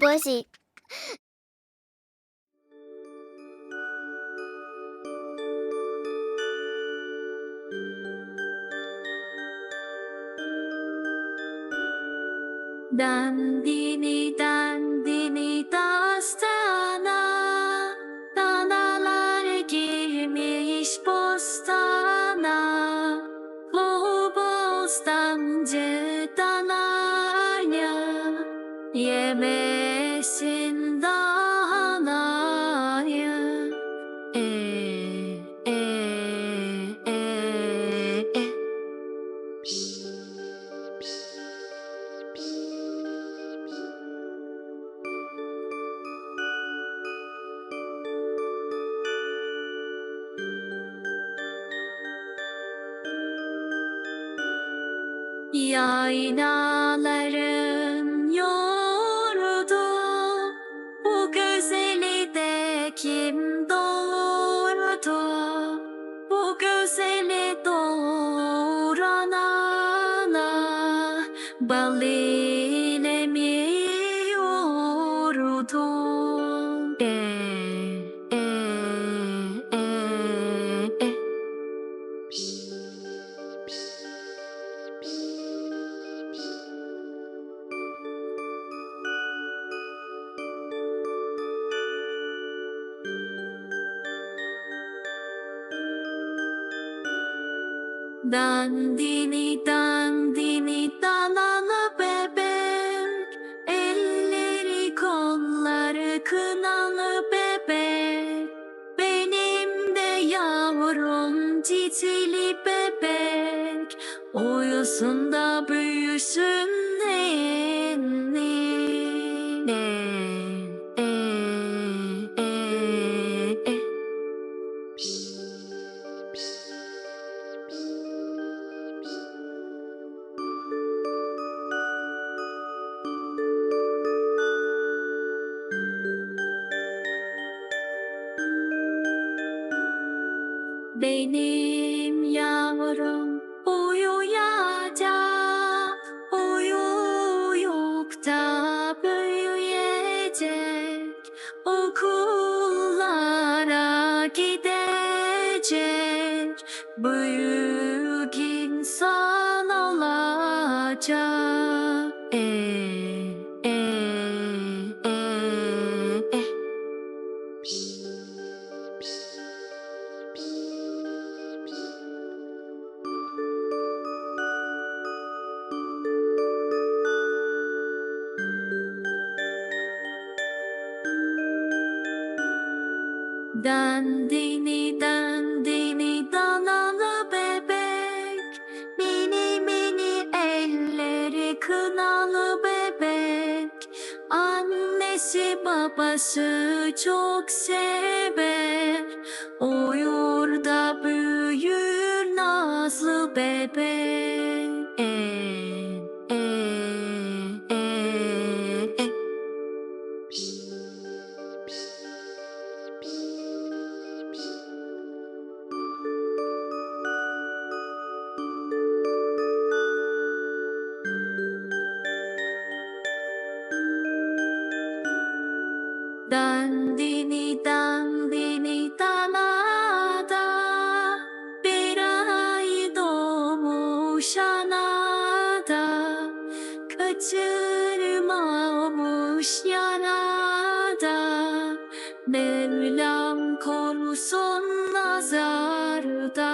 basit. Dandini dandini dastana Danalar girmiş bostana Bu bostancı danaya Yemesin danaya E, e, e, e. Yaylaların yordu Bal ile mi Dandini dandini danalı bebek. Elleri kolları kınalı bebek. Benim de yavrum titili bebek. Uyusun da büyüsün Benim yavrum uyuyacak, uyuyup da büyüyecek, okullara gidecek, büyük insan olacak. Dandini dandini danalı bebek. Mini mini elleri kınalı bebek. Annesi babası çok sever. Uyur da büyür nazlı bebek Dandini dandini danada Bir ay doğmuş anada Kaçırmamış yanada Mevlam korusun nazarda